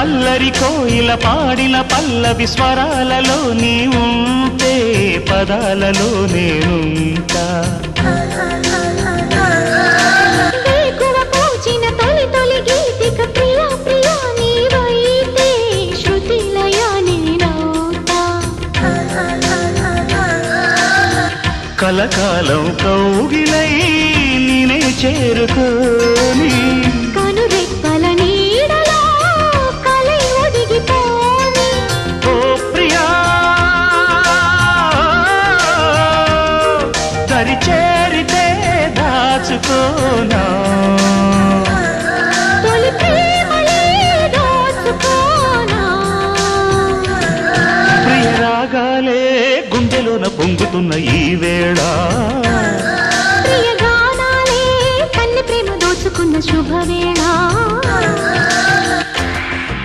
అల్లరి కోయిల పాడిన పల్లవి స్వరాలలో నీ ఉంటే పదాలలో నేనుంటా. కలకాలం కౌగిలై నేనే చేరుకోని దరి చేరితే దాచుకోనా? తొలి ప్రేమలే దోచుకోనా? ప్రియ రాగాలే గుండెలోన పొంగుతున్న ఈ వేళ. ప్రియ గానాలే కన్నె ప్రేమ దోచుకున్న శుభవేళ.